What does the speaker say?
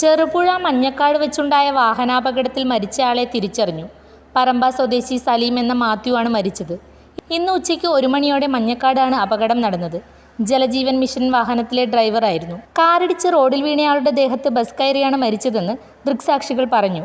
ചെറുപുഴ മഞ്ഞക്കാട് വെച്ചുണ്ടായ വാഹനാപകടത്തിൽ മരിച്ചയാളെ തിരിച്ചറിഞ്ഞു. പറമ്പ സ്വദേശി സലീം എന്ന മാത്യു ആണ് മരിച്ചത്. ഇന്ന് ഉച്ചയ്ക്ക് ഒരു മണിയോടെ മഞ്ഞക്കാടാണ് അപകടം നടന്നത്. ജലജീവൻ മിഷൻ വാഹനത്തിലെ ഡ്രൈവറായിരുന്നു. കാറിടിച്ച് റോഡിൽ വീണയാളുടെ ദേഹത്ത് ബസ് കയറിയാണ് മരിച്ചതെന്ന് ദൃക്സാക്ഷികൾ പറഞ്ഞു.